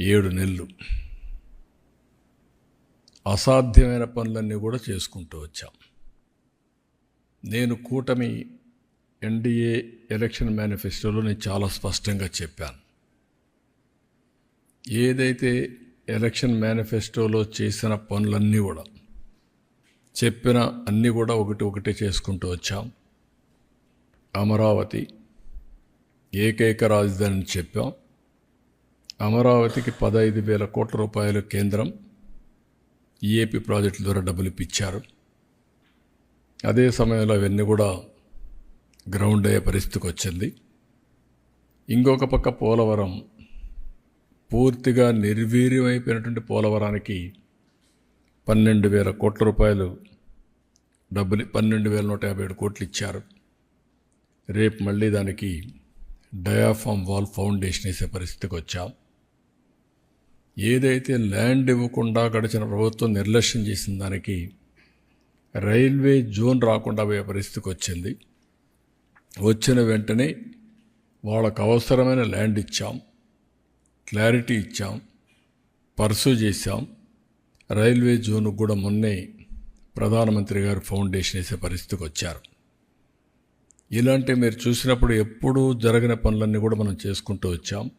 ఏడు నెలలు. అసాధ్యమైన పనులన్నీ కూడా చేసుకుంటూ వచ్చాం. నేను కూటమి ఎన్డీఏ ఎలక్షన్ మేనిఫెస్టోలో నేను చాలా స్పష్టంగా చెప్పాను. ఏదైతే ఎలక్షన్ మేనిఫెస్టోలో చేసిన పనులన్నీ కూడా చెప్పిన అన్నీ కూడా ఒకటి ఒకటి చేసుకుంటూ వచ్చాం. అమరావతి ఏకైక రాజధానిని చెప్పాం. అమరావతికి పదహైదు వేల కోట్ల రూపాయలు కేంద్రం ఈఏపీ ప్రాజెక్టుల ద్వారా డబ్బులు ఇప్పించారు. అదే సమయంలో అవన్నీ కూడా గ్రౌండ్ అయ్యే పరిస్థితికి వచ్చింది. ఇంకొక పక్క పోలవరం పూర్తిగా నిర్వీర్యమైపోయినటువంటి పోలవరానికి పన్నెండు వేల కోట్ల రూపాయలు డబ్బులు పన్నెండు వేల నూట యాభై ఏడు కోట్లు ఇచ్చారు. రేపు మళ్ళీ దానికి డయాఫామ్ వాల్ ఫౌండేషన్ వేసే పరిస్థితికి వచ్చాం. ఏదైతే ల్యాండ్ ఇవ్వకుండా గడిచిన ప్రభుత్వం నిర్లక్ష్యం చేసిన దానికి రైల్వే జోన్ రాకుండా పోయే పరిస్థితికి వచ్చింది. వచ్చిన వెంటనే వాళ్ళకు అవసరమైన ల్యాండ్ ఇచ్చాం. క్లారిటీ ఇచ్చాం. పర్సూ చేశాం. రైల్వే జోన్కు కూడా మొన్నే ప్రధానమంత్రి గారు ఫౌండేషన్ వేసే పరిస్థితికి వచ్చారు. ఇలాంటి మీరు చూసినప్పుడు ఎప్పుడూ జరగని పనులన్నీ కూడా మనం చేసుకుంటూ వచ్చాం.